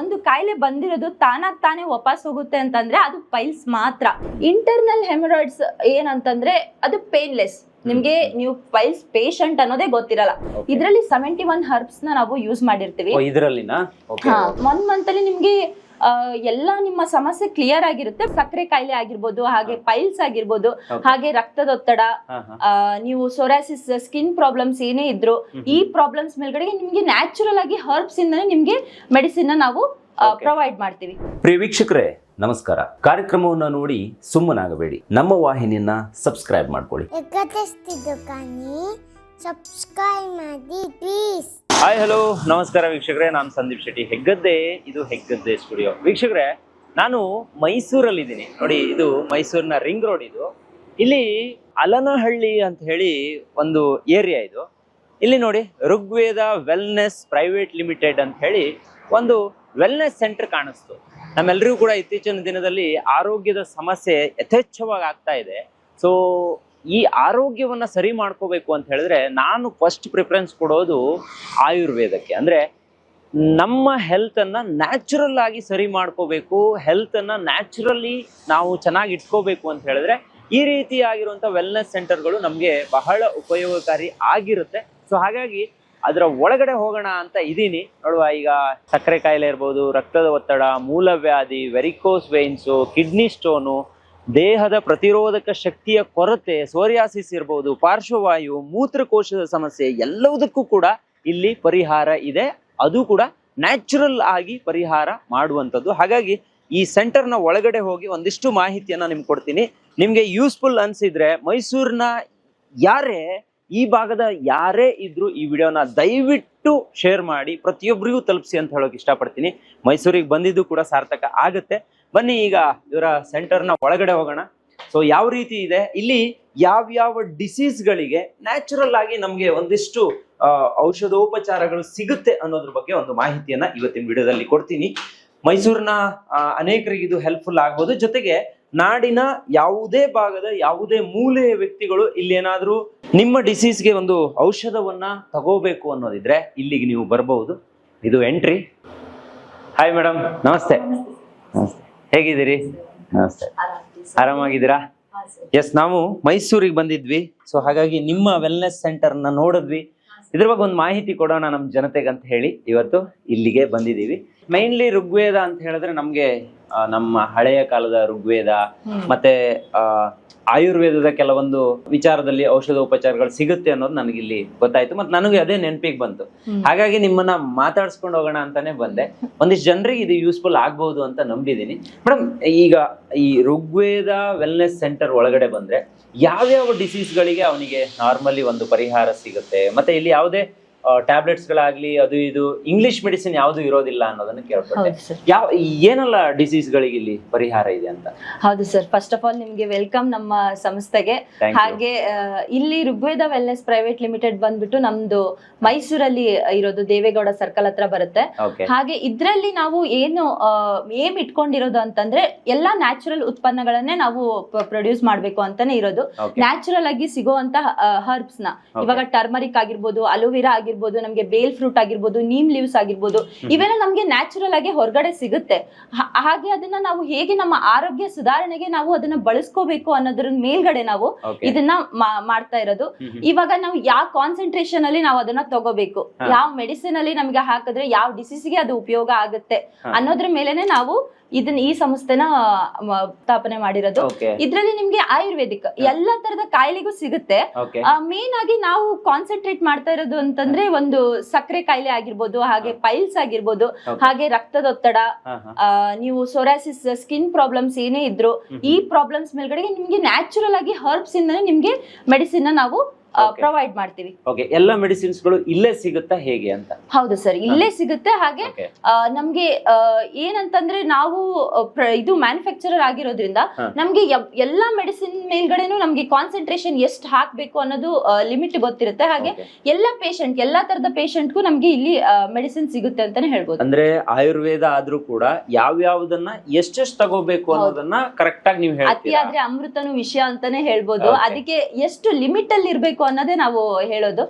ಒಂದು ಕಾಯಿಲೆ ಬಂದಿರೋದು ತಾನಾಗ್ ತಾನೇ ವಾಪಸ್ ಹೋಗುತ್ತೆ ಅಂತಂದ್ರೆ ಅದು ಪೈಲ್ಸ್ ಮಾತ್ರ. ಇಂಟರ್ನಲ್ ಹೆಮರಾಯ್ಡ್ಸ್ ಏನಂತಂದ್ರೆ ಅದು ಪೇನ್ಲೆಸ್ ನಿಮ್ಗೆ ನೀವು ಪೈಲ್ಸ್ ಪೇಷಂಟ್ ಅನ್ನೋದೇ ಗೊತ್ತಿರಲ್ಲ. ಇದರಲ್ಲಿ ಸೆವೆಂಟಿ ಒನ್ ಹರ್ಬ್ಸ್ನ ನಾವು ಯೂಸ್ ಮಾಡಿರ್ತೀವಿ. ಹಾ ಒನ್ ಮಂತ್ ಅಲ್ಲಿ ನಿಮ್ಗೆ ಎಲ್ಲ ನಿಮ್ಮ ಸಮಸ್ಯೆ ಕ್ಲಿಯರ್ ಆಗಿರುತ್ತೆ. ಸಕ್ಕರೆ ಕಾಯಿಲೆ ಆಗಿರ್ಬೋದು ಹಾಗೆ ಪೈಲ್ಸ್ ಆಗಿರ್ಬೋದು ಹಾಗೆ ರಕ್ತದೊತ್ತಡ ನೀವು ಸೊರಾಸಿಸ್ ಸ್ಕಿನ್ ಪ್ರಾಬ್ಲಮ್ಸ್ ಏನೇ ಇದ್ರು ಈ ಪ್ರಾಬ್ಲಮ್ಸ್ ಮೇಲ್ಗಡೆ ನಿಮ್ಗೆ ನ್ಯಾಚುರಲ್ ಆಗಿ ಹರ್ಬ್ಸ್ ಇಂದನೇ ನಿಮ್ಗೆ ಮೆಡಿಸಿನ್ನ ನಾವು ಪ್ರೊವೈಡ್ ಮಾಡ್ತೀವಿ. ಪ್ರಿಯ ವೀಕ್ಷಕರೇ ನಮಸ್ಕಾರ. ಕಾರ್ಯಕ್ರಮವನ್ನ ನೋಡಿ ಸುಮ್ಮನಾಗಬೇಡಿ. ನಮ್ಮ ವಾಹಿನಿಯನ್ನ ಸಬ್ಸ್ಕ್ರೈಬ್ ಮಾಡ್ಕೊಳ್ಳಿ. ಸಬ್ಸ್ಕ್ರೈಬ್ ಮಾಡಿ ಪ್ಲೀಸ್ ಹಾಯ್ ಹಲೋ ನಮಸ್ಕಾರ ವೀಕ್ಷಕರೇ, ನಾನು ಸಂದೀಪ್ ಶೆಟ್ಟಿ ಹೆಗ್ಗದ್ದೆ. ಇದು ಹೆಗ್ಗದ್ದೆ ಸ್ಟುಡಿಯೋ ವೀಕ್ಷಕರೇ, ನಾನು ಮೈಸೂರಲ್ಲಿದ್ದೀನಿ. ನೋಡಿ, ಇದು ಮೈಸೂರಿನ ರಿಂಗ್ ರೋಡ್ ಇದು. ಇಲ್ಲಿ ಅಲನಹಳ್ಳಿ ಅಂತ ಹೇಳಿ ಒಂದು ಏರಿಯಾ ಇದು. ಇಲ್ಲಿ ನೋಡಿ, ಋಗ್ವೇದ ವೆಲ್ನೆಸ್ ಪ್ರೈವೇಟ್ ಲಿಮಿಟೆಡ್ ಅಂತ ಹೇಳಿ ಒಂದು ವೆಲ್ನೆಸ್ ಸೆಂಟರ್ ಕಾಣಿಸ್ತು. ನಮ್ಮೆಲ್ಲರಿಗೂ ಕೂಡ ಇತ್ತೀಚಿನ ದಿನದಲ್ಲಿ ಆರೋಗ್ಯದ ಸಮಸ್ಯೆ ಯಥೇಚ್ಛವಾಗಿ ಆಗ್ತಾ ಇದೆ. ಸೊ ಈ ಆರೋಗ್ಯವನ್ನು ಸರಿ ಮಾಡ್ಕೋಬೇಕು ಅಂತ ಹೇಳಿದ್ರೆ ನಾನು ಫಸ್ಟ್ ಪ್ರಿಫರೆನ್ಸ್ ಕೊಡೋದು ಆಯುರ್ವೇದಕ್ಕೆ. ಅಂದರೆ ನಮ್ಮ ಹೆಲ್ತನ್ನು ನ್ಯಾಚುರಲ್ ಆಗಿ ಸರಿ ಮಾಡ್ಕೋಬೇಕು ಹೆಲ್ತನ್ನು ನ್ಯಾಚುರಲಿ ನಾವು ಚೆನ್ನಾಗಿ ಇಟ್ಕೋಬೇಕು ಅಂತ ಹೇಳಿದ್ರೆ ಈ ರೀತಿಯಾಗಿರುವಂಥ ವೆಲ್ನೆಸ್ ಸೆಂಟರ್ಗಳು ನಮಗೆ ಬಹಳ ಉಪಯೋಗಕಾರಿ ಆಗಿರುತ್ತೆ. ಸೊ ಹಾಗಾಗಿ ಅದರ ಒಳಗಡೆ ಹೋಗೋಣ ಅಂತ ಇದ್ದೀನಿ ನೋಡುವ, ಈಗ ಸಕ್ಕರೆ ಕಾಯಿಲೆ ಇರ್ಬೋದು, ರಕ್ತದ ಒತ್ತಡ, ಮೂಲವ್ಯಾಧಿ ವೆರಿಕೋಸ್ ವೇನ್ಸು ಕಿಡ್ನಿ ಸ್ಟೋನು ದೇಹದ ಪ್ರತಿರೋಧಕ ಶಕ್ತಿಯ ಕೊರತೆ, ಸೋರಿಯಾಸಿಸ್ ಇರ್ಬೋದು, ಪಾರ್ಶ್ವವಾಯು, ಮೂತ್ರಕೋಶದ ಸಮಸ್ಯೆ ಎಲ್ಲವುದಕ್ಕೂ ಕೂಡ ಇಲ್ಲಿ ಪರಿಹಾರ ಇದೆ. ಅದು ಕೂಡ ನ್ಯಾಚುರಲ್ ಆಗಿ ಪರಿಹಾರ ಮಾಡುವಂಥದ್ದು. ಹಾಗಾಗಿ ಈ ಸೆಂಟರ್ನ ಒಳಗಡೆ ಹೋಗಿ ಒಂದಿಷ್ಟು ಮಾಹಿತಿಯನ್ನು ನಿಮ್ಗೆ ಕೊಡ್ತೀನಿ. ನಿಮಗೆ ಯೂಸ್ಫುಲ್ ಅನಿಸಿದ್ರೆ ಮೈಸೂರಿನ ಯಾರೇ, ಈ ಭಾಗದ ಯಾರೇ ಇದ್ರು ಈ ವಿಡಿಯೋನ ದಯವಿಟ್ಟು ಶೇರ್ ಮಾಡಿ ಪ್ರತಿಯೊಬ್ಬರಿಗೂ ತಲುಪಿಸಿ ಅಂತ ಹೇಳೋಕೆ ಇಷ್ಟಪಡ್ತೀನಿ. ಮೈಸೂರಿಗೆ ಬಂದಿದ್ದು ಕೂಡ ಸಾರ್ಥಕ ಆಗುತ್ತೆ. ಬನ್ನಿ ಈಗ ಇವರ ಸೆಂಟರ್ನ ಒಳಗಡೆ ಹೋಗೋಣ. ಸೊ ಯಾವ ರೀತಿ ಇದೆ? ಇಲ್ಲಿ ಯಾವ್ಯಾವ ಡಿಸೀಸ್ಗಳಿಗೆ ನ್ಯಾಚುರಲ್ ಆಗಿ ನಮಗೆ ಒಂದಿಷ್ಟು ಔಷಧೋಪಚಾರಗಳು ಸಿಗುತ್ತೆ ಅನ್ನೋದ್ರ ಬಗ್ಗೆ ಒಂದು ಮಾಹಿತಿಯನ್ನ ಇವತ್ತಿನ ವಿಡಿಯೋದಲ್ಲಿ ಕೊಡ್ತೀನಿ. ಮೈಸೂರಿನ ಅನೇಕರಿಗೆ ಇದು ಹೆಲ್ಪ್ಫುಲ್ ಆಗ್ಬೋದು. ಜೊತೆಗೆ ನಾಡಿನ ಯಾವುದೇ ಭಾಗದ ಯಾವುದೇ ಮೂಲೆಯ ವ್ಯಕ್ತಿಗಳು ಇಲ್ಲಿ ಏನಾದ್ರೂ ನಿಮ್ಮ ಡಿಸೀಸ್ಗೆ ಒಂದು ಔಷಧವನ್ನ ತಗೋಬೇಕು ಅನ್ನೋದಿದ್ರೆ ಇಲ್ಲಿಗೆ ನೀವು ಬರಬಹುದು ಇದು ಎಂಟ್ರಿ ಹಾಯ್ ಮೇಡಮ್ ನಮಸ್ತೆ. ನಮಸ್ತೆ. ಹೇಗಿದ್ದೀರಿ? ನಮಸ್ತೆ. ಆರಾಮಾಗಿದ್ದೀರಾ? ಎಸ್ ನಾವು ಮೈಸೂರಿಗೆ ಬಂದಿದ್ವಿ. ಸೊ ಹಾಗಾಗಿ ನಿಮ್ಮ ವೆಲ್ನೆಸ್ ಸೆಂಟರ್ನ ನೋಡಿದ್ವಿ. ಇದ್ರ ಬಗ್ಗೆ ಒಂದು ಮಾಹಿತಿ ಕೊಡೋಣ ನಮ್ಮ ಜನತೆಗೆ ಅಂತ ಹೇಳಿ ಇವತ್ತು ಇಲ್ಲಿಗೆ ಬಂದಿದ್ದೀವಿ. ಮೈನ್ಲಿ ಋಗ್ವೇದ ಅಂತ ಹೇಳಿದ್ರೆ ನಮ್ಗೆ ಆ, ನಮ್ಮ ಹಳೆಯ ಕಾಲದ ಋಗ್ವೇದ ಮತ್ತೆ ಆ, ಆಯುರ್ವೇದದ ಕೆಲವೊಂದು ವಿಚಾರದಲ್ಲಿ ಔಷಧೋಪಚಾರಗಳು ಸಿಗುತ್ತೆ ಅನ್ನೋದು ನನಗಿಲ್ಲಿ ಗೊತ್ತಾಯ್ತು. ಮತ್ತೆ ನನಗೆ ಅದೇ ನೆನಪಿಗೆ ಬಂತು. ಹಾಗಾಗಿ ನಿಮ್ಮನ್ನ ಮಾತಾಡ್ಸ್ಕೊಂಡು ಹೋಗೋಣ ಅಂತಾನೆ ಬಂದೆ. ಒಂದಿಷ್ಟು ಜನರಿಗೆ ಇದು ಯೂಸ್ಫುಲ್ ಆಗ್ಬಹುದು ಅಂತ ನಂಬಿದೀನಿ. ಮೇಡಮ್ ಈಗ ಈ ಋಗ್ವೇದ ವೆಲ್ನೆಸ್ ಸೆಂಟರ್ ಒಳಗಡೆ ಬಂದ್ರೆ ಯಾವ್ಯಾವ ಡಿಸೀಸ್ಗಳಿಗೆ ಅವನಿಗೆ ನಾರ್ಮಲಿ ಒಂದು ಪರಿಹಾರ ಸಿಗುತ್ತೆ? ಮತ್ತೆ ಇಲ್ಲಿ ಯಾವುದೇ ಟ್ಯಾಬ್ಲೆಟ್ಸ್ ಗಳಾಗ್ಲಿ ಅದು ಇದು ಇಂಗ್ಲಿಷ್ ಮೆಡಿಸಿನ್ ಯಾವುದು ಇರೋದಿಲ್ಲ ಅನ್ನೋದನ್ನ ಕೇಳ್ಪಟ್ಟೆ ಯಾವ ಏನೆಲ್ಲ ಡಿಸೀಸ್ಗಳಿಗೆ ಇಲ್ಲಿ ಪರಿಹಾರ ಇದೆ ಅಂತ? ಹೌದು ಸರ್ ಫಸ್ಟ್ ಆಫ್ ಆಲ್ ನಿಮ್ಗೆ ವೆಲ್ಕಮ್ ನಮ್ಮ ಸಂಸ್ಥೆಗೆ. ಹಾಗೆ ಇಲ್ಲಿ ಋಗ್ವೇದ ವೆಲ್ನೆಸ್ ಪ್ರೈವೇಟ್ ಲಿಮಿಟೆಡ್ ಬಂದ್ಬಿಟ್ಟು ನಮ್ದು ಮೈಸೂರಲ್ಲಿ ಇರೋದು ದೇವೇಗೌಡ ಸರ್ಕಲ್ ಹತ್ರ ಬರುತ್ತೆ. ಹಾಗೆ ಇದ್ರಲ್ಲಿ ನಾವು ಏನು ಏಮ್ ಇಟ್ಕೊಂಡಿರೋದು ಅಂತಂದ್ರೆ ಎಲ್ಲಾ ನ್ಯಾಚುರಲ್ ಉತ್ಪನ್ನಗಳನ್ನೇ ನಾವು ಪ್ರೊಡ್ಯೂಸ್ ಮಾಡ್ಬೇಕು ಅಂತಾನೆ ಇರೋದು. ನ್ಯಾಚುರಲ್ ಆಗಿ ಸಿಗುವಂತ ಹರ್ಬ್ಸ್ನ. ಇವಾಗ ಟರ್ಮರಿಕ್ ಆಗಿರ್ಬೋದು ಅಲೋವೆರಾ ಆಗಿರ್ಬೋದು ನಮ್ಗೆ ಬೇಲ್ ಫ್ರೂಟ್ ಆಗಿರ್ಬೋದು ನೀಮ್ ಲೀವ್ಸ್ ಆಗಿರ್ಬೋದು ಇವೆಲ್ಲ ನಮ್ಗೆ ನ್ಯಾಚುರಲ್ ಆಗಿ ಹೊರಗಡೆ ಸಿಗುತ್ತೆ. ಹಾಗೆ ಅದನ್ನ ನಾವು ಹೇಗೆ ನಮ್ಮ ಆರೋಗ್ಯ ಸುಧಾರಣೆಗೆ ನಾವು ಅದನ್ನ ಬಳಸ್ಕೋಬೇಕು ಅನ್ನೋದ್ರ ಮೇಲ್ಗಡೆ ನಾವು ಇದನ್ನ ಮಾಡ್ತಾ ಇರೋದು. ಇವಾಗ ನಾವು ಯಾವ ಕಾನ್ಸಂಟ್ರೇಷನ್ ಅಲ್ಲಿ ನಾವು ಅದನ್ನ ತಗೋಬೇಕು. ಯಾವ ಮೆಡಿಸಿನ್ ಅಲ್ಲಿ ನಮ್ಗೆ ಹಾಕಿದ್ರೆ ಯಾವ ಡಿಸೀಸ್ಗೆ ಅದು ಉಪಯೋಗ ಆಗುತ್ತೆ. ಅನ್ನೋದ್ರ ಮೇಲೆನೆ ನಾವು ಇದನ್ನ ಈ ಸಂಸ್ಥೆನ ಸ್ಥಾಪನೆ ಮಾಡಿರೋದು. ಇದ್ರಲ್ಲಿ ನಿಮ್ಗೆ ಆಯುರ್ವೇದಿಕ್ ಎಲ್ಲಾ ತರದ ಕಾಯಿಲೆಗೂ ಸಿಗುತ್ತೆ. ಮೇನ್ ಆಗಿ ನಾವು ಕಾನ್ಸಂಟ್ರೇಟ್ ಮಾಡ್ತಾ ಇರೋದು ಅಂತಂದ್ರೆ ಒಂದು ಸಕ್ಕರೆ ಕಾಯಿಲೆ ಆಗಿರ್ಬೋದು ಹಾಗೆ ಪೈಲ್ಸ್ ಆಗಿರ್ಬೋದು ಹಾಗೆ ರಕ್ತದೊತ್ತಡ ನೀವು ಸೊರಾಸಿಸ್ ಸ್ಕಿನ್ ಪ್ರಾಬ್ಲಮ್ಸ್ ಏನೇ ಇದ್ರು ಈ ಪ್ರಾಬ್ಲಮ್ಸ್ ಮೇಲ್ಗಡೆ ನಿಮ್ಗೆ ನ್ಯಾಚುರಲ್ ಆಗಿ ಹರ್ಬ್ಸ್ ಇಂದ ನಿಮ್ಗೆ ಮೆಡಿಸಿನ್ ನಾವು. ಪ್ರೊವೈಡ್ ಮಾಡ್ತೀವಿ. ಓಕೆ ಎಲ್ಲ ಮೆಡಿಸಿನ್ಸ್ಗಳು ಇಲ್ಲೇ ಸಿಗುತ್ತಾ ಹೇಗೆ ಅಂತ? ಹೌದು ಸರ್ ಇಲ್ಲೇ ಸಿಗುತ್ತೆ. ಹಾಗೆ ನಮ್ಗೆ ಏನಂತಂದ್ರೆ ನಾವು ಇದು ಮ್ಯಾನುಫ್ಯಾಕ್ಚರರ್ ಆಗಿರೋದ್ರಿಂದ. ನಮ್ಗೆ ಎಲ್ಲಾ ಮೆಡಿಸಿನ್ ಮೇಲ್ಗಡೆನು ನಮ್ಗೆ ಕಾನ್ಸಂಟ್ರೇಷನ್ ಎಷ್ಟು ಹಾಕ್ಬೇಕು ಅನ್ನೋದು ಲಿಮಿಟ್ ಗೊತ್ತಿರುತ್ತೆ. ಹಾಗೆ. ಎಲ್ಲಾ ಪೇಷಂಟ್ ಎಲ್ಲಾ ತರದ ಪೇಷಂಟ್ಗೂ ನಮ್ಗೆ ಇಲ್ಲಿ ಮೆಡಿಸಿನ್ ಸಿಗುತ್ತೆ ಅಂತಾನೆ ಹೇಳ್ಬೋದು. ಅಂದ್ರೆ ಆಯುರ್ವೇದ ಆದ್ರೂ ಕೂಡ ಯಾವ್ಯಾವ್ದನ್ನ ಎಷ್ಟೆಷ್ಟು ತಗೋಬೇಕು ಅನ್ನೋದನ್ನ ಕರೆಕ್ಟ್ ಆಗಿ ನೀವು ಹೇಳ್ತೀರಾ? ಅತಿಯಾದ್ರೆ ಅಮೃತನು ವಿಷಯ ಅಂತಾನೆ ಹೇಳ್ಬೋದು. ಅದಕ್ಕೆ ಎಷ್ಟು ಲಿಮಿಟ್ ಅಲ್ಲಿ ಇರ್ಬೇಕು ಅನ್ನೋದೇ ನಾವು ಹೇಳೋದು.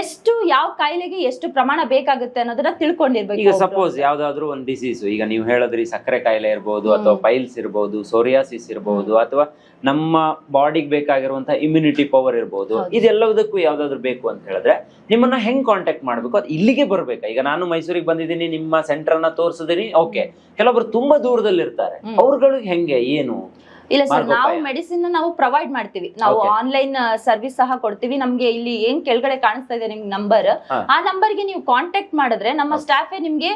ಎಷ್ಟು ಯಾವ ಕಾಯಿಲೆಗೆ ಎಷ್ಟು ಪ್ರಮಾಣ ಬೇಕಾಗುತ್ತೆ ಅನ್ನೋದನ್ನ ತಿಳ್ಕೊಂಡಿರ್ಬೇಕು ಈಗ ಸಪೋಸ್ ಯಾವ್ದಾದ್ರು ಒಂದು ಡಿಸೀಸ್ ಈಗ ನೀವು ಹೇಳಿದ್ರಿ ಸಕ್ಕರೆ ಕಾಯಿಲೆ ಇರ್ಬೋದು ಅಥವಾ ಪೈಲ್ಸ್ ಇರ್ಬೋದು ಸೋರಿಯಾಸಿಸ್ ಇರ್ಬೋದು ಅಥವಾ ನಮ್ಮ ಬಾಡಿಗೆ ಬೇಕಾಗಿರುವಂತಹ ಇಮ್ಯುನಿಟಿ ಪವರ್ ಇರ್ಬೋದು ಇದೆಲ್ಲದಕ್ಕೂ ಯಾವ್ದಾದ್ರು ಬೇಕು ಅಂತ ಹೇಳಿದ್ರೆ ನಿಮ್ಮನ್ನ ಹೆಂಗ್ ಕಾಂಟ್ಯಾಕ್ಟ್ ಮಾಡ್ಬೇಕು? ಅದು ಇಲ್ಲಿಗೆ ಬರ್ಬೇಕಾ? ಈಗ ನಾನು ಮೈಸೂರಿಗೆ ಬಂದಿದ್ದೀನಿ ನಿಮ್ಮ ಸೆಂಟರ್ ಅನ್ನ ತೋರಿಸಿದೀನಿ ಓಕೆ ಕೆಲವೊಬ್ರು ತುಂಬಾ ದೂರದಲ್ಲಿ ಇರ್ತಾರೆ ಅವ್ರಗಳು ಹೆಂಗೆ ಏನು? ಇಲ್ಲ ಸರ್ ನಾವು ಮೆಡಿಸಿನ್ ನಾವು ಪ್ರೊವೈಡ್ ಮಾಡ್ತೀವಿ. ನಾವು ಆನ್ಲೈನ್ ಸರ್ವಿಸ್ ಸಹ ಕೊಡ್ತೀವಿ. ನಮ್ಗೆ ಇಲ್ಲಿ ಏನ್ ಕೆಳಗಡೆ ಕಾಣಿಸ್ತಾ ಇದೆ ನಿಮ್ಗೆ ನಂಬರ್ ಆ ನಂಬರ್ಗೆ ನೀವು ಕಾಂಟ್ಯಾಕ್ಟ್ ಮಾಡಿದ್ರೆ ನಮ್ಮ ಸ್ಟಾಫ್ ನಿಮ್ಗೆ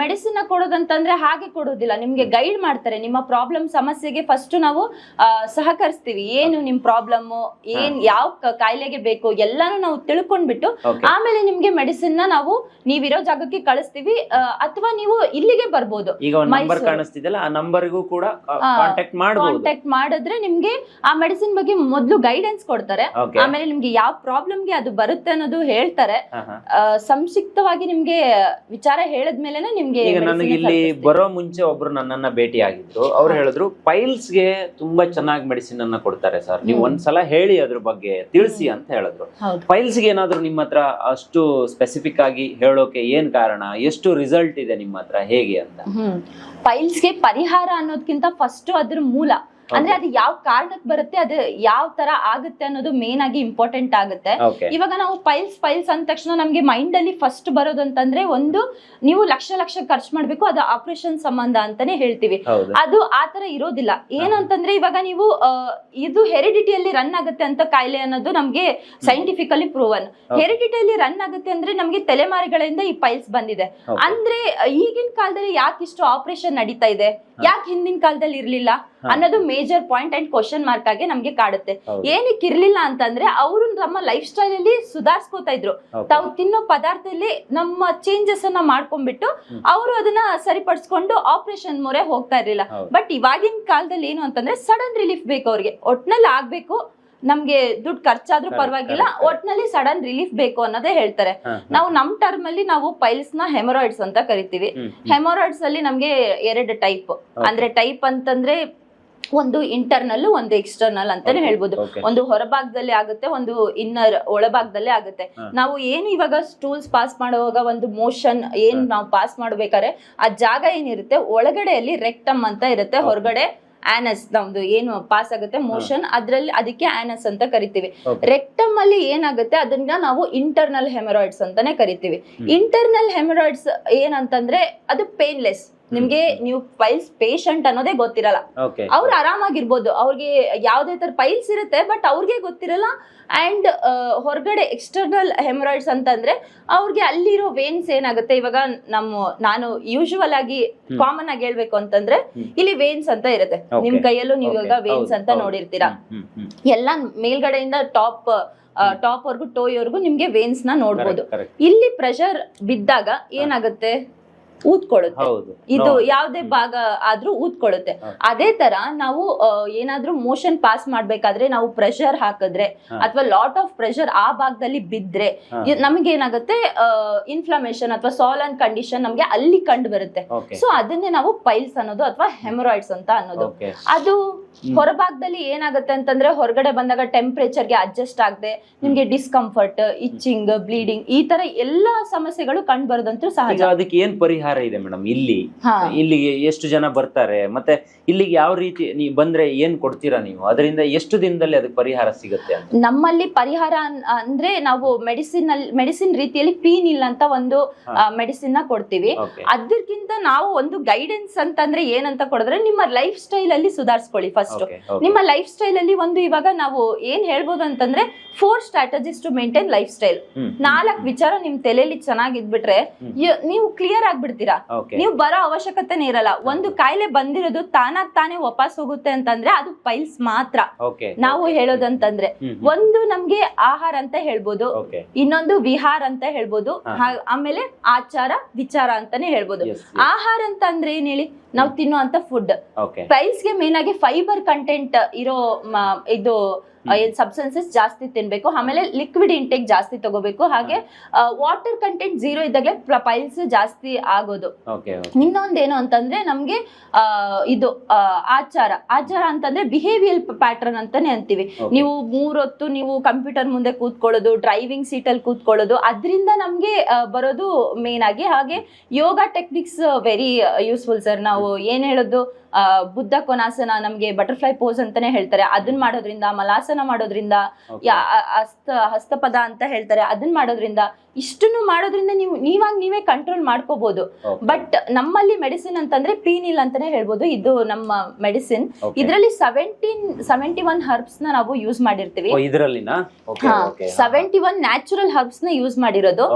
ಮೆಡಿಸಿನ್ ಕೊಡೋದಂತಂದ್ರೆ ಹಾಗೆ ಕೊಡೋದಿಲ್ಲ. ನಿಮ್ಗೆ ಗೈಡ್ ಮಾಡ್ತಾರೆ. ನಿಮ್ಮ ಪ್ರಾಬ್ಲಮ್ ಸಮಸ್ಯೆಗೆ ಫಸ್ಟ್ ನಾವು ಸಹಕರಿಸ್ತೀವಿ. ಏನು ನಿಮ್ ಪ್ರಾಬ್ಲಮ್ ಏನ್ ಯಾವ ಕಾಯಿಲೆಗೆ ಬೇಕು ಎಲ್ಲಾನು ನಾವು ತಿಳ್ಕೊಂಡ್ಬಿಟ್ಟು ಆಮೇಲೆ ನಿಮ್ಗೆ ಮೆಡಿಸಿನ್ನ ನಾವು ನೀವಿರೋ ಜಾಗಕ್ಕೆ ಕಳಿಸ್ತೀವಿ. ಅಥವಾ ನೀವು ಇಲ್ಲಿಗೆ ಬರ್ಬೋದು. ಈಗ ನಂಬರ್. ಕಾಣಿಸ್ತಿದೆಯಲ್ಲ ಆ ನಂಬರ್ಗೂ ಕೂಡ ಕಾಂಟ್ಯಾಕ್ಟ್ ಮಾಡಬಹುದು ಕಾಂಟ್ಯಾಕ್ಟ್ ಮಾಡಿದ್ರೆ ನಿಮ್ಗೆ ಆ ಮೆಡಿಸಿನ್ ಬಗ್ಗೆ ಮೊದಲು ಗೈಡೆನ್ಸ್ ಕೊಡ್ತಾರೆ. ಆಮೇಲೆ ನಿಮ್ಗೆ ಯಾವ ಪ್ರಾಬ್ಲಮ್ಗೆ ಅದು ಬರುತ್ತೆ ಅನ್ನೋದು ಹೇಳ್ತಾರೆ. ಸಂಕ್ಷಿಪ್ತವಾಗಿ ನಿಮ್ಗೆ ವಿಚಾರ ಹೇಳದ್ಮೇಲೆ ನಿಮ್ಗೆ ಈಗ ನನಗೆ ಇಲ್ಲಿ. ಬರೋ ಮುಂಚೆ ಒಬ್ರು ನನ್ನನ್ನ ಭೇಟಿ ಆಗಿದ್ರು. ಅವ್ರು ಹೇಳಿದ್ರು ಪೈಲ್ಸ್ಗೆ ತುಂಬಾ ಚೆನ್ನಾಗಿ ಮೆಡಿಸಿನ್ ಅನ್ನ ಕೊಡ್ತಾರೆ ಸರ್ ನೀವು. ಒಂದ್ಸಲ ಹೇಳಿ ಅದ್ರ ಬಗ್ಗೆ ತಿಳಿಸಿ ಅಂತ ಹೇಳಿದ್ರು. ಪೈಲ್ಸ್ಗೆ ಏನಾದ್ರು ನಿಮ್ಮ ಹತ್ರ ಅಷ್ಟು ಸ್ಪೆಸಿಫಿಕ್ ಆಗಿ ಹೇಳೋಕೆ ಏನ್ ಕಾರಣ? ಎಷ್ಟು ರಿಸಲ್ಟ್ ಇದೆ ನಿಮ್ಮ ಹತ್ರ? ಹೇಗೆ ಅಂತ? ಪೈಲ್ಸ್ಗೆ ಪರಿಹಾರ ಅನ್ನೋದ್ಕಿಂತ ಫಸ್ಟ್ ಅದ್ರ ಮೂಲ. ಅಂದ್ರೆ ಅದು ಯಾವ ಕಾರಣಕ್ಕೆ ಬರುತ್ತೆ ಅದು ಯಾವ ತರ ಆಗುತ್ತೆ ಅನ್ನೋದು ಮೇನ್ ಆಗಿ ಇಂಪಾರ್ಟೆಂಟ್ ಆಗುತ್ತೆ. ಇವಾಗ ನಾವು ಫೈಲ್ಸ್ ಫೈಲ್ಸ್ ಅಂದ ತಕ್ಷಣ ನಮ್ಗೆ ಮೈಂಡ್ ಅಲ್ಲಿ ಫಸ್ಟ್ ಬರೋದು ಅಂತಂದ್ರೆ ಒಂದು ನೀವು ಲಕ್ಷ ಲಕ್ಷ ಖರ್ಚು ಮಾಡ್ಬೇಕು ಅದು ಆಪರೇಷನ್ ಸಂಬಂಧ ಅಂತಾನೆ ಹೇಳ್ತೀವಿ. ಅದು ಆತರ ಇರೋದಿಲ್ಲ. ಏನು ಅಂತಂದ್ರೆ ಇವಾಗ ನೀವು ಇದು ಇದು ಹೆರಿಡಿಟಿಯಲ್ಲಿ ರನ್ ಆಗುತ್ತೆ ಅಂತ ಕಾಯಿಲೆ ಅನ್ನೋದು ನಮ್ಗೆ ಸೈಂಟಿಫಿಕಲಿ ಪ್ರೂವನ್ ಹೆರಿಡಿಟಿಯಲ್ಲಿ ರನ್ ಆಗುತ್ತೆ ಅಂದ್ರೆ ನಮ್ಗೆ ತಲೆಮಾರಿಗಳಿಂದ ಈ ಫೈಲ್ಸ್ ಬಂದಿದೆ. ಅಂದ್ರೆ ಈಗಿನ ಕಾಲದಲ್ಲಿ ಯಾಕೆ ಇಷ್ಟು ಆಪರೇಷನ್ ನಡೀತಾ ಇದೆ? ಯಾಕೆ ಹಿಂದಿನ ಕಾಲದಲ್ಲಿ ಇರ್ಲಿಲ್ಲ ಅನ್ನೋದು major point and question mark ಆಗಿ ನಮ್ಗೆ ಕಾಡುತ್ತೆ. ಏನಕ್ಕೆ ಇರ್ಲಿಲ್ಲ ಅಂತಂದ್ರೆ ಅವರು ನಮ್ಮ ಲೈಫ್ ಸ್ಟೈಲ್ ಅಲ್ಲಿ ಸುಧಾರಿಸ್ಕೋತಾ ಇದ್ರು. ತಾವು ತಿನ್ನೋ ಪದಾರ್ಥದಲ್ಲಿ ನಮ್ಮ ಚೇಂಜಸ್ ಅನ್ನ ಮಾಡ್ಕೊಂಡ್ಬಿಟ್ಟು ಅವರು ಅದನ್ನ ಸರಿಪಡಿಸ್ಕೊಂಡು ಆಪರೇಷನ್ ಮೊರೆ ಹೋಗ್ತಾ ಇರ್ಲಿಲ್ಲ. ಬಟ್ ಇವಾಗಿನ ಕಾಲದಲ್ಲಿ ಏನು ಅಂತಂದ್ರೆ ಸಡನ್ ರಿಲೀಫ್ ಬೇಕು ಅವ್ರಿಗೆ ಒಟ್ನಲ್ಲಿ ಆಗ್ಬೇಕು ನಮ್ಗೆ ದುಡ್ಡು ಖರ್ಚಾದ್ರೂ ಪರವಾಗಿಲ್ಲ. ಒಟ್ನಲ್ಲಿ ಸಡನ್ ರಿಲೀಫ್ ಬೇಕು ಅನ್ನೋದೇ ಹೇಳ್ತಾರೆ ನಾವು ನಮ್ ಟರ್ಮ್ ಅಲ್ಲಿ ನಾವು ಪೈಲ್ಸ್ನ ಹೆಮರಾಯ್ಡ್ಸ್ ಅಂತ ಕರಿತೀವಿ ಹ್ಮ್, ಹ್ಮ್. ಹೆಮರಾಯ್ಡ್ಸ್ ಅಲ್ಲಿ ನಮ್ಗೆ ಎರಡು ಟೈಪ್ ಅಂದ್ರೆ ಟೈಪ್ ಅಂತಂದ್ರೆ ಒಂದು ಇಂಟರ್ನಲ್ ಒಂದು ಎಕ್ಸ್ಟರ್ನಲ್ ಅಂತಾನೆ ಹೇಳ್ಬೋದು. ಒಂದು ಹೊರಭಾಗದಲ್ಲಿ ಆಗುತ್ತೆ ಒಂದು ಇನ್ನರ್ ಒಳಭಾಗದಲ್ಲಿ ಆಗುತ್ತೆ. ನಾವು ಏನು ಇವಾಗ ಸ್ಟೂಲ್ಸ್ ಪಾಸ್ ಮಾಡುವಾಗ ಒಂದು ಮೋಷನ್ ಏನ್ ನಾವು ಪಾಸ್ ಮಾಡ್ಬೇಕಾದ್ರೆ ಆ ಜಾಗ ಏನಿರುತ್ತೆ ಒಳಗಡೆಯಲ್ಲಿ ರೆಕ್ಟಮ್ ಅಂತ ಇರುತ್ತೆ ಹೊರಗಡೆ ಆನಸ್ ನಮ್ದು ಏನು ಪಾಸ್ ಆಗುತ್ತೆ ಮೋಷನ್ ಅದ್ರಲ್ಲಿ ಅದಕ್ಕೆ ಆನಸ್ ಅಂತ ಕರಿತೀವಿ. ರೆಕ್ಟಮ್ ಅಲ್ಲಿ ಏನಾಗುತ್ತೆ ಅದನ್ನ ನಾವು ಇಂಟರ್ನಲ್ ಹೆಮರಾಯ್ಡ್ಸ್ ಅಂತಾನೆ ಕರಿತೀವಿ. ಇಂಟರ್ನಲ್ ಹೆಮರಾಯ್ಡ್ಸ್ ಏನಂತಂದ್ರೆ ಅದು ಪೇನ್ಲೆಸ್ ನಿಮ್ಗೆ ನೀವು ಪೈಲ್ಸ್ ಪೇಷಂಟ್ ಅನ್ನೋದೇ ಗೊತ್ತಿರಲ್ಲ. ಅವ್ರು ಆರಾಮಾಗಿರ್ಬೋದು. ಅವ್ರಿಗೆ ಯಾವ್ದೇ ತರ ಪೈಲ್ಸ್ ಇರುತ್ತೆ ಬಟ್ ಅವ್ರಿಗೆ ಗೊತ್ತಿರಲ್ಲ. ಅಂಡ್ ಹೊರಗಡೆ ಎಕ್ಸ್ಟರ್ನಲ್ ಹೆಮರಾಯ್ಡ್ಸ್ ಅಂತಂದ್ರೆ ಅವ್ರಿಗೆ ಅಲ್ಲಿರೋ ವೇನ್ಸ್ ಏನಾಗುತ್ತೆ? ಇವಾಗ ನಮ್ಮ ನಾನು ಯೂಶುವಲ್ ಆಗಿ ಕಾಮನ್ ಆಗಿ ಹೇಳ್ಬೇಕು ಅಂತಂದ್ರೆ ಇಲ್ಲಿ ವೇನ್ಸ್ ಅಂತ ಇರುತ್ತೆ. ನಿಮ್ ಕೈಯಲ್ಲೂ ನೀವು. ಇವಾಗ ವೇನ್ಸ್ ಅಂತ ನೋಡಿರ್ತೀರಾ. ಎಲ್ಲ ಮೇಲ್ಗಡೆಯಿಂದ ಟಾಪ್ ಟಾಪ್ ವರ್ಗು ಟೋಯವರೆಗೂ ನಿಮ್ಗೆ ವೇನ್ಸ್ನ ನೋಡ್ಬೋದು. ಇಲ್ಲಿ ಪ್ರೆಷರ್ ಬಿದ್ದಾಗ ಏನಾಗುತ್ತೆ? ಊದ್ಕೊಳ್ಳುತ್ತೆ. ಇದು. ಯಾವ್ದೇ ಭಾಗ ಆದ್ರೂ ಊದ್ಕೊಳ್ಳುತ್ತೆ. ಅದೇ ತರ ನಾವು ಏನಾದ್ರೂ ಮೋಷನ್ ಪಾಸ್ ಮಾಡ್ಬೇಕಾದ್ರೆ ನಾವು ಪ್ರೆಷರ್ ಹಾಕಿದ್ರೆ ಅಥವಾ ಲಾಟ್ ಆಫ್ ಪ್ರೆಷರ್ ಆ ಭಾಗದಲ್ಲಿ ಬಿದ್ರೆ ನಮ್ಗೆ ಏನಾಗುತ್ತೆ ಇನ್ಫ್ಲಮೇಷನ್ ಅಥವಾ ಸಾಲನ್ ಕಂಡೀಷನ್ ನಮ್ಗೆ ಅಲ್ಲಿ ಕಂಡು ಬರುತ್ತೆ. ಸೊ ಅದನ್ನೇ ನಾವು ಪೈಲ್ಸ್ ಅನ್ನೋದು ಅಥವಾ ಹೆಮರಾಯ್ಡ್ಸ್ ಅಂತ ಅನ್ನೋದು. ಅದು. ಹೊರಭಾಗದಲ್ಲಿ ಏನಾಗುತ್ತೆ ಅಂತಂದ್ರೆ ಹೊರಗಡೆ ಬಂದಾಗ ಟೆಂಪರೇಚರ್ಗೆ ಅಡ್ಜಸ್ಟ್ ಆಗದೆ ನಿಮ್ಗೆ ಡಿಸ್ಕಂಫರ್ಟ್ ಇಚ್ಚಿಂಗ್ ಬ್ಲೀಡಿಂಗ್ ಈ ತರ ಎಲ್ಲಾ ಸಮಸ್ಯೆಗಳು ಕಂಡು ಬರೋದಂತೂ ಸಹಜ. ಅದಕ್ಕೆ ಏನ್ ಪರಿಹಾರ? ಇದೆ ಮೇಡಮ್ ಇಲ್ಲಿ. ಇಲ್ಲಿಗೆ ಎಷ್ಟು ಜನ ಬರ್ತಾರೆ ಮತ್ತೆ ಇಲ್ಲಿಗೆ ಯಾವ ರೀತಿ ನೀವು ಬಂದ್ರೆ ಏನ್ ಕೊಡ್ತೀರಾ ನೀವು? ಅದರಿಂದ ಎಷ್ಟು ದಿನದಲ್ಲಿ ಅದಕ್ಕೆ ಪರಿಹಾರ ಸಿಗುತ್ತೆ ಅಂತ. ನಮ್ಮಲ್ಲಿ ಪರಿಹಾರ ಅಂದ್ರೆ ನಾವು ಮೆಡಿಸಿನ್ ಅಲ್ಲಿ ಮೆಡಿಸಿನ್ ರೀತಿಯಲ್ಲಿ ಪೀನ್ ಇಲ್ಲ ಅಂತ ಒಂದು ಮೆಡಿಸಿನ್ನ ಕೊಡ್ತೀವಿ. ಅದಕ್ಕಿಂತ ನಾವು ಒಂದು ಗೈಡೆನ್ಸ್ ಅಂತಂದ್ರೆ ಏನಂತ ಕೊಡಿದ್ರೆ ನಿಮ್ಮ ಲೈಫ್ ಸ್ಟೈಲ್ ಅಲ್ಲಿ ಸುಧಾರಿಸ್ಕೊಳ್ಳಿ ಫಸ್ಟ್. ನಿಮ್ಮ ಲೈಫ್ ಸ್ಟೈಲ್ ಅಲ್ಲಿ ಒಂದು ಇವಾಗ ನಾವು ಏನ್ ಹೇಳ್ಬೋದು ಅಂತಂದ್ರೆ four strategies to maintain lifestyle. ನಾಲ್ಕು ವಿಚಾರ ನಿಮ್ ತಲೆಯಲ್ಲಿ ಚೆನ್ನಾಗಿದ್ಬಿಟ್ರೆ. ನೀವು ಕ್ಲಿಯರ್ ಆಗ್ಬಿಡ್ತೀರಾ. ಓಕೆ ನೀವು ಬರೋ ಅವಶ್ಯಕತೆನೇ ಇರಲ್ಲ. ಒಂದು ಕಾಯಿಲೆ ಬಂದಿರೋದು ತಾನಾಗ್ ತಾನೇ ವಾಪಸ್ ಹೋಗುತ್ತೆ ಅಂತಂದ್ರೆ ಅದು ಪೈಲ್ಸ್ ಮಾತ್ರ. ನಾವು ಹೇಳೋದಂತಂದ್ರೆ ಒಂದು ನಮ್ಗೆ ಆಹಾರ ಅಂತ ಹೇಳ್ಬೋದು ಇನ್ನೊಂದು ವಿಹಾರ ಅಂತ ಹೇಳ್ಬೋದು ಆಮೇಲೆ ಆಚಾರ ವಿಚಾರ ಅಂತಾನೆ ಹೇಳ್ಬೋದು. ಆಹಾರ ಅಂತ ಅಂದ್ರೆ ಏನ್ ಹೇಳಿ? ನಾವು ತಿನ್ನುವಂತ ಫುಡ್ ಪೈಲ್ಸ್ಗೆ ಮೇನ್ ಆಗಿ ಫೈಬರ್ ಕಂಟೆಂಟ್ ಇರೋ ಇದು ಸಬ್ಸ್ಟೆನ್ಸಸ್ ಜಾಸ್ತಿ ತಿನ್ಬೇಕು. ಆಮೇಲೆ ಲಿಕ್ವಿಡ್ ಇಂಟೇಕ್ ಜಾಸ್ತಿ ತಗೋಬೇಕು. ಹಾಗೆ ವಾಟರ್ ಕಂಟೆಂಟ್ ಜೀರೋ ಇದ್ದಾಗಲೇ ಪೈಲ್ಸ್ ಜಾಸ್ತಿ ಆಗೋದು. ಇನ್ನೊಂದ್ ಏನು ಅಂತಂದ್ರೆ ನಮ್ಗೆ ಇದು ಆಚಾರ. ಆಚಾರ ಅಂತಂದ್ರೆ ಬಿಹೇವಿಯರ್ ಪ್ಯಾಟರ್ನ್ ಅಂತಾನೆ ಅಂತೀವಿ. ನೀವು ಮೂರೊತ್ತು ನೀವು ಕಂಪ್ಯೂಟರ್ ಮುಂದೆ ಕೂತ್ಕೊಳ್ಳೋದು ಡ್ರೈವಿಂಗ್ ಸೀಟ್ ಅಲ್ಲಿ ಕೂತ್ಕೊಳ್ಳೋದು ಅದರಿಂದ ನಮ್ಗೆ ಬರೋದು ಮೇನ್ ಆಗಿ. ಹಾಗೆ yoga techniques very useful sir ನಾವು ಏನ್ ಹೇಳೋದು? ಬುದ್ಧ ಕೊನಾಸನ ನಮ್ಗೆ ಬಟರ್ಫ್ಲೈ ಪೋಸ್ ಅಂತಾನೆ ಹೇಳ್ತಾರೆ. ಅದನ್ನ ಮಾಡೋದ್ರಿಂದ ಮಲಾಸನ ಮಾಡೋದ್ರಿಂದ ಹಸ್ತ ಹಸ್ತಪದ ಅಂತ ಹೇಳ್ತಾರೆ. ಅದನ್ನ ಮಾಡೋದ್ರಿಂದ ಇಷ್ಟನ್ನು ಮಾಡೋದ್ರಿಂದ ನೀವು ನೀವಾಗ ನೀವೇ ಕಂಟ್ರೋಲ್ ಮಾಡ್ಕೋಬಹುದು ಬಟ್ ನಮ್ಮಲ್ಲಿ ಮೆಡಿಸಿನ್ ಅಂತಂದ್ರೆ ಪೀನಿಲ್ ಅಂತಾನೆ ಹೇಳ್ಬೋದು. ಇದು ನಮ್ಮ ಮೆಡಿಸಿನ್ ಇದರಲ್ಲಿ ಸೆವೆಂಟೀನ್ ಸೆವೆಂಟಿ ಒನ್ ಹರ್ಬ್ಸ್ನ ನಾವು ಯೂಸ್ ಮಾಡಿರ್ತೀವಿ. ಸೆವೆಂಟಿ ಒನ್ ನ್ಯಾಚುರಲ್ ಹರ್ಬ್ಸ್ನ ಯೂಸ್ ಮಾಡಿರೋದು.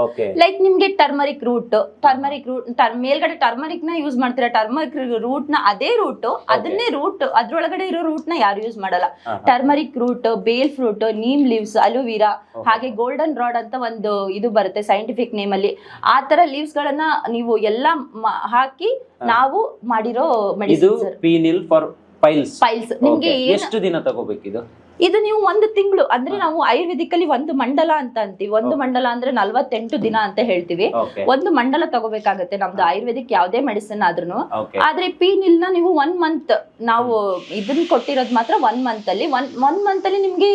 ಲೈಕ್ ನಿಮ್ಗೆ ಟರ್ಮರಿಕ್ ರೂಟ್ ಟರ್ಮರಿಕ್ ರೂಟ್ ಮೇಲ್ಗಡೆ ಟರ್ಮರಿಕ್ನ ಯೂಸ್ ಮಾಡ್ತೀರಾ? ಟರ್ಮರಿಕ್ ರೂಟ್ನ ಅದೇ ರೂಟ್ ಅದನ್ನೇ ರೂಟ್ ಅದ್ರೊಳಗಡೆ ಇರೋ ರೂಟ್ನ ಯಾರು ಯೂಸ್ ಮಾಡಲ್ಲ. Turmeric root bael fruit neem leaves aloe vera ಹಾಗೆ ಗೋಲ್ಡನ್ ರಾಡ್ ಅಂತ ಒಂದು ಇದು ಬರುತ್ತೆ ಸೈಂಟಿಫಿಕ್ ನೇಮ್ ಅಲ್ಲಿ. ಆ ತರ ಲೀವ್ಸ್ ಗಳನ್ನ ನೀವು ಎಲ್ಲಾ ಹಾಕಿ ನಾವು ಮಾಡಿರೋ ಮೆಡಿಸಿನ್ ಫಾರ್ ಪೈಲ್ಸ್ ಫೈಲ್ಸ್ ನಿಮ್ಗೆ ಎಷ್ಟು ದಿನ ತಗೋಬೇಕಿದು? ಇದು ನೀವು ಒಂದು ತಿಂಗಳು ಅಂದ್ರೆ ನಾವು ಆಯುರ್ವೇದಿಕ್ ಅಲ್ಲಿ ಒಂದು ಮಂಡಲ ಅಂತ ಅಂತೀವಿ. ಒಂದು ಮಂಡಲ ಅಂದ್ರೆ ನಲ್ವತ್ತೆಂಟು ದಿನ ಅಂತ ಹೇಳ್ತೀವಿ. ಒಂದು ಮಂಡಲ ತಗೋಬೇಕಾಗತ್ತೆ ನಮ್ದು ಆಯುರ್ವೇದಿಕ್ ಯಾವ್ದೇ ಮೆಡಿಸಿನ್ ಆದ್ರೂ ಆದ್ರೆ ಪೀನಿಲ್ನ ನೀವು ಒನ್ ಮಂತ್ ನಾವು ಇದನ್ನ ಕೊಟ್ಟಿರೋದು ಮಾತ್ರ ಒನ್ ಮಂತ್ ಅಲ್ಲಿ. ಒನ್ ಒನ್ ಮಂತ್ ಅಲ್ಲಿ ನಿಮ್ಗೆ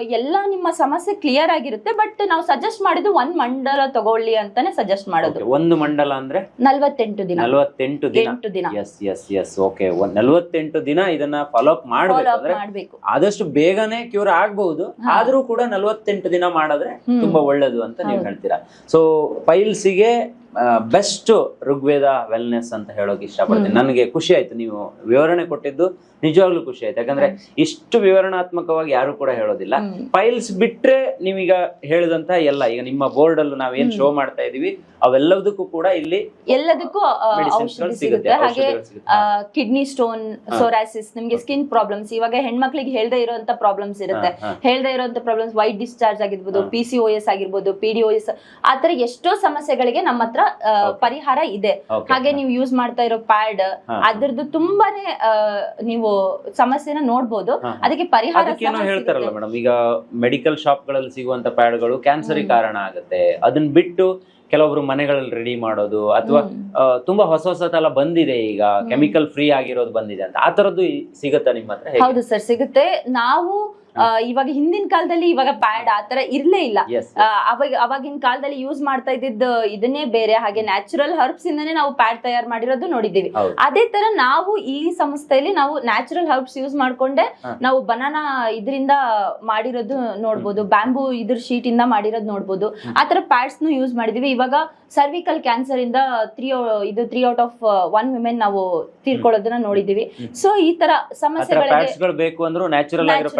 ಎಲ್ಲ ನಿಮ್ಮ ಸಮಸ್ಯೆ ಕ್ಲಿಯರ್ ಆಗಿರುತ್ತೆ ಬಟ್ ನಾವು ಸಜೆಸ್ಟ್ ಮಾಡಿದ್ದು ಒಂದ್ ಮಂಡಲ ತಗೊಳ್ಳಿ ಅಂತಾನೆ ಸಜೆಸ್ಟ್ ಮಾಡೋದು. ಒಂದು ಮಂಡಲ ಅಂದ್ರೆ? ನಲ್ವತ್ತೆಂಟು ದಿನ. ನಲವತ್ತೆಂಟು ದಿನ. ಎಂಟು ದಿನ. ಎಸ್ ಎಸ್ ಎಸ್ ಓಕೆ ನಲವತ್ತೆಂಟು ದಿನ ಇದನ್ನ ಫಾಲೋ ಅಪ್ ಮಾಡಬೇಕು ಆದಷ್ಟು ಬೇಗನೆ ಕ್ಯೂರ್ ಆಗ್ಬಹುದು. ಆದ್ರೂ ಕೂಡ ನಲವತ್ತೆಂಟು ದಿನ ಮಾಡಿದ್ರೆ ತುಂಬಾ ಒಳ್ಳೇದು ಅಂತ ನೀವು. ಹೇಳ್ತೀರಾ. ಸೊ ಪೈಲ್ಸಿಗೆ ಬೆಸ್ಟ್ ಋಗ್ವೇದ ವೆಲ್ನೆಸ್ ಅಂತ ಹೇಳೋಕೆ ಇಷ್ಟಪಡ್ತೀನಿ. ನನಗೆ ಖುಷಿ ಆಯ್ತು ನೀವು ವಿವರಣೆ ಕೊಟ್ಟಿದ್ದು. ನಿಜವಾಗ್ಲೂ ಖುಷಿ ಆಯ್ತು. ಯಾಕಂದ್ರೆ ಇಷ್ಟು ವಿವರಣಾತ್ಮಕವಾಗಿ ಯಾರು ಕೂಡ ಹೇಳೋದಿಲ್ಲ. ಫೈಲ್ಸ್ ಬಿಟ್ರೆ ನೀವೀಗ ಹೇಳಿದಂತ ಎಲ್ಲ ಈಗ ನಿಮ್ಮ ಬೋರ್ಡ್ ಅಲ್ಲಿ ನಾವೇನ್ ಶೋ ಮಾಡ್ತಾ ಇದೀವಿ ಅವೆಲ್ಲದಕ್ಕೂ ಕೂಡ ಇಲ್ಲಿ ಎಲ್ಲದಕ್ಕೂ ಸಿಗುತ್ತೆ. ಹಾಗೆ ಕಿಡ್ನಿ ಸ್ಟೋನ್ ಸೋರಾಸಿಸ್ ನಿಮ್ಗೆ ಸ್ಕಿನ್ ಪ್ರಾಬ್ಲಮ್ಸ್ ಇವಾಗ ಹೆಣ್ಮಕ್ಳಿಗೆ ಹೇಳ್ದೆ ಇರುವಂತ ಪ್ರಾಬ್ಲಮ್ಸ್ ಇರುತ್ತೆ. ಹೇಳ್ದೆ ಇರುವಂತ ಪ್ರಾಬ್ಲಮ್ಸ್ ವೈಟ್ ಡಿಸ್ಚಾರ್ಜ್ ಆಗಿರ್ಬೋದು ಪಿ ಸಿ ಓ ಎಸ್ ಆಗಿರ್ಬೋದು ಪಿ ಡಿ ಓ ಎಸ್ ಆತರ ಎಷ್ಟೋ ಸಮಸ್ಯೆಗಳಿಗೆ ನಮ್ಮ ಹತ್ರ ಪರಿಹಾರ ಇದೆ. ಹಾಗೆ ನೀವು ಯೂಸ್ ಮಾಡ್ತಾ ಇರೋ ಪ್ಯಾಡ್. ಅದ್ರದ್ದು ತುಂಬಾನೇ ನೀವು ಸಮಸ್ಯೆನ ನೋಡ್ಬೋದು. ಅದಕ್ಕೆ ಪರಿಹಾರ ಹೇಳ್ತಾರಲ್ಲ. ಮೇಡಮ್ ಈಗ ಮೆಡಿಕಲ್ ಶಾಪ್ಗಳಲ್ಲಿ ಸಿಗುವಂತ ಪ್ಯಾಡ್ಗಳು ಕ್ಯಾನ್ಸರ್ ಕಾರಣ ಆಗುತ್ತೆ. ಅದನ್ನ ಬಿಟ್ಟು ಕೆಲವೊಬ್ರು ಮನೆಗಳಲ್ಲಿ ರೆಡಿ ಮಾಡೋದು ಅಥವಾ ತುಂಬಾ ಹೊಸ ಹೊಸತೆಲ್ಲ ಬಂದಿದೆ ಈಗ. ಕೆಮಿಕಲ್ ಫ್ರೀ ಆಗಿರೋದು ಬಂದಿದೆ ಅಂತ. ಆ ತರದ್ದು ಸಿಗುತ್ತಾ ನಿಮ್ಮ ಹತ್ರ? ಹೌದು ಸರ್ ಸಿಗುತ್ತೆ. ನಾವು ಇವಾಗ ಹಿಂದಿನ ಕಾಲದಲ್ಲಿ ಇವಾಗ ಪ್ಯಾಡ್ ಆತರ ಇರ್ಲೇ ಇಲ್ಲ. ಅವಾಗ ಅವಾಗಿನ ಕಾಲದಲ್ಲಿ ಯೂಸ್ ಮಾಡ್ತಾ ಇದ್ದಿದ್ದ ಇದನ್ನೇ ಬೇರೆ ಹಾಗೆ ನ್ಯಾಚುರಲ್ ಹರ್ಬ್ಸ್ ಇಂದನೇ ನಾವು ಪ್ಯಾಡ್ ತಯಾರು ಮಾಡಿರೋದು ನೋಡಿದ್ದೀವಿ. ಅದೇ ತರ ನಾವು ಈ ಸಂಸ್ಥೆಯಲ್ಲಿ ನಾವು ನ್ಯಾಚುರಲ್ ಹರ್ಬ್ಸ್ ಯೂಸ್ ಮಾಡ್ಕೊಂಡೆ ನಾವು ಬನಾನಾ ಇದರಿಂದ ಮಾಡಿರೋದು ನೋಡ್ಬೋದು ಬ್ಯಾಂಬೂ ಇದ್ರ ಶೀಟ್ ಇಂದ ಮಾಡಿರೋದು ನೋಡ್ಬೋದು. ಆತರ ಪ್ಯಾಡ್ಸ್ ನು ಯೂಸ್ ಮಾಡಿದೀವಿ ಇವಾಗ ಸರ್ವಿಕಲ್ ಕ್ಯಾನ್ಸರ್ ಇಂದ ತ್ರೀ ಇದು three out of one women ನಾವು ತೀರ್ಕೊಳ್ಳೋದನ್ನ ನೋಡಿದೀವಿ ಸೊ ಈ ತರ ಸಮಸ್ಯೆಗಳಿಗೆ ಬೇಕು ಅಂದ್ರು ನ್ಯಾಚುರಲ್ ಆಗಿರೋ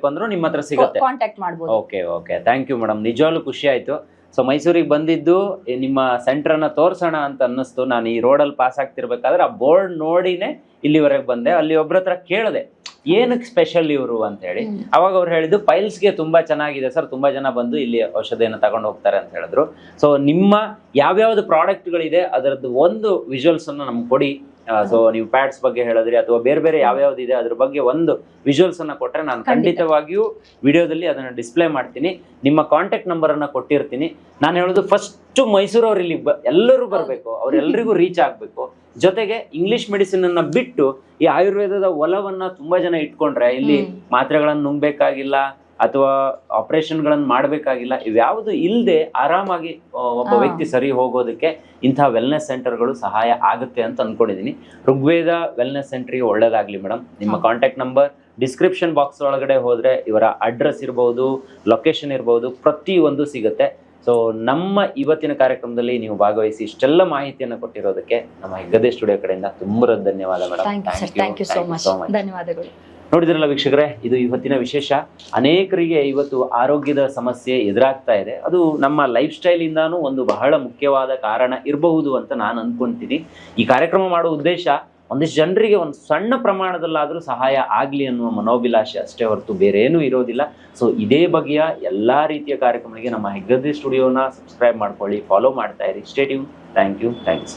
Natural ನಿಮ್ಮತ್ರ ಬೇಕು ಅಂದ್ರು ನಿಮ್ಮ ಹತ್ರ ಸಿಗುತ್ತೆ. Contact okay okay thank you madam ನಿಜವಾಗ್ಲೂ ಖುಷಿ ಆಯ್ತು. ಸೊ ಮೈಸೂರಿಗೆ ಬಂದಿದ್ದು ನಿಮ್ಮ ಸೆಂಟರ್ ಅನ್ನ ತೋರ್ಸೋಣ ಅಂತ ಅನ್ನಿಸ್ತು. ನಾನು ಈ ರೋಡಲ್ಲಿ ಪಾಸ್ ಆಗ್ತಿರ್ಬೇಕಾದ್ರೆ ಆ ಬೋರ್ಡ್ ನೋಡಿನೇ ಇಲ್ಲಿವರೆಗೆ ಬಂದೆ. ಅಲ್ಲಿ ಒಬ್ರ ಹತ್ರ ಕೇಳಿದೆ. ಏನಕ್ಕೆ ಸ್ಪೆಷಲ್ ಇವರು ಅಂತ ಹೇಳಿ. ಅವಾಗ ಅವ್ರು ಹೇಳಿದ್ದು ಪೈಲ್ಸ್ಗೆ ತುಂಬಾ ಚೆನ್ನಾಗಿದೆ ಸರ್ ತುಂಬಾ ಜನ ಬಂದು ಇಲ್ಲಿ ಔಷಧಿಯನ್ನು ತಗೊಂಡು ಹೋಗ್ತಾರೆ ಅಂತ ಹೇಳಿದ್ರು. ಸೊ ನಿಮ್ಮ ಯಾವ್ಯಾವ್ದು ಪ್ರಾಡಕ್ಟ್ಗಳಿದೆ ಅದರದ್ದು ಒಂದು ವಿಜುವಲ್ಸ್ ಅನ್ನು ನಮ್ಗೆ ಕೊಡಿ. ಸೊ ನೀವು ಪ್ಯಾಡ್ಸ್ ಬಗ್ಗೆ ಹೇಳಿದ್ರಿ ಅಥವಾ ಬೇರೆ ಬೇರೆ ಯಾವ್ಯಾವ್ದು ಇದೆ ಅದ್ರ ಬಗ್ಗೆ ಒಂದು ವಿಜುವಲ್ಸ್ ಅನ್ನ ಕೊಟ್ರೆ ನಾನು ಖಂಡಿತವಾಗಿಯೂ ವಿಡಿಯೋದಲ್ಲಿ ಅದನ್ನ ಡಿಸ್ಪ್ಲೇ ಮಾಡ್ತೀನಿ. ನಿಮ್ಮ ಕಾಂಟ್ಯಾಕ್ಟ್ ನಂಬರ್ ಅನ್ನ ಕೊಟ್ಟಿರ್ತೀನಿ. ನಾನು ಹೇಳೋದು ಫಸ್ಟ್ ಮೈಸೂರು ಇಲ್ಲಿ ಬ- ಎಲ್ಲರೂ ಬರಬೇಕು. ಅವ್ರೆಲ್ರಿಗೂ ರೀಚ್ ಆಗ್ಬೇಕು. ಜೊತೆಗೆ ಇಂಗ್ಲಿಷ್ ಮೆಡಿಸಿನ್ ಅನ್ನ ಬಿಟ್ಟು ಈ ಆಯುರ್ವೇದದ ಒಲವನ್ನ ತುಂಬಾ ಜನ ಇಟ್ಕೊಂಡ್ರೆ ಇಲ್ಲಿ. ಮಾತ್ರೆಗಳನ್ನ ನುಂಗ್ಬೇಕಾಗಿಲ್ಲ ಅಥವಾ ಆಪರೇಷನ್ಗಳನ್ನು ಮಾಡಬೇಕಾಗಿಲ್ಲ ಇವ್ಯಾವುದು ಇಲ್ಲದೆ ಆರಾಮಾಗಿ ಒಬ್ಬ ವ್ಯಕ್ತಿ ಸರಿ ಹೋಗೋದಕ್ಕೆ ಇಂತಹ ವೆಲ್ನೆಸ್ ಸೆಂಟರ್ಗಳು ಸಹಾಯ ಆಗುತ್ತೆ ಅಂತ ಅನ್ಕೊಂಡಿದ್ದೀನಿ ಋಗ್ವೇದ ವೆಲ್ನೆಸ್ ಸೆಂಟ್ರಿಗೆ ಒಳ್ಳೇದಾಗ್ಲಿ ಮೇಡಮ್ ನಿಮ್ಮ. ಕಾಂಟ್ಯಾಕ್ಟ್ ನಂಬರ್ ಡಿಸ್ಕ್ರಿಪ್ಷನ್ ಬಾಕ್ಸ್ ಒಳಗಡೆ ಹೋದ್ರೆ ಇವರ ಅಡ್ರೆಸ್ ಇರ್ಬೋದು ಲೊಕೇಶನ್ ಇರ್ಬೋದು ಪ್ರತಿಯೊಂದು ಸಿಗುತ್ತೆ ಸೊ ನಮ್ಮ ಇವತ್ತಿನ ಕಾರ್ಯಕ್ರಮದಲ್ಲಿ ನೀವು ಭಾಗವಹಿಸಿ ಇಷ್ಟೆಲ್ಲ ಮಾಹಿತಿಯನ್ನು ಕೊಟ್ಟಿರೋದಕ್ಕೆ ನಮ್ಮ ಹೆಗ್ಗದೆ ಸ್ಟುಡಿಯೋ ಕಡೆಯಿಂದ ತುಂಬಾ ಧನ್ಯವಾದ ಮೇಡಮ್. ಧನ್ಯವಾದಗಳು. ನೋಡಿದ್ರಲ್ಲ ವೀಕ್ಷಕರೇ ಇದು ಇವತ್ತಿನ ವಿಶೇಷ. ಅನೇಕರಿಗೆ ಇವತ್ತು ಆರೋಗ್ಯದ ಸಮಸ್ಯೆ ಎದುರಾಗ್ತಾ ಇದೆ. ಅದು ನಮ್ಮ ಲೈಫ್ ಸ್ಟೈಲ್ ಇಂದಾನು ಒಂದು ಬಹಳ ಮುಖ್ಯವಾದ ಕಾರಣ ಇರಬಹುದು ಅಂತ ನಾನು ಅನ್ಕೊಂತೀನಿ. ಈ ಕಾರ್ಯಕ್ರಮ ಮಾಡೋ ಉದ್ದೇಶ ಒಂದಿಷ್ಟು ಜನರಿಗೆ ಒಂದು ಸಣ್ಣ ಪ್ರಮಾಣದಲ್ಲಾದರೂ ಸಹಾಯ ಆಗಲಿ ಅನ್ನುವ ಮನೋಭಿಲಾಷೆ ಅಷ್ಟೇ ಹೊರತು ಬೇರೆ ಏನೂ ಇರೋದಿಲ್ಲ. ಸೊ ಇದೇ ಬಗೆಯ ಎಲ್ಲ ರೀತಿಯ ಕಾರ್ಯಕ್ರಮಗಳಿಗೆ ನಮ್ಮ ಹೆಗ್ಗದ್ದೆ ಸ್ಟುಡಿಯೋನ ಸಬ್ಸ್ಕ್ರೈಬ್ ಮಾಡ್ಕೊಳ್ಳಿ ಫಾಲೋ ಮಾಡ್ತಾ ಇರಿ. Statue thank you thanks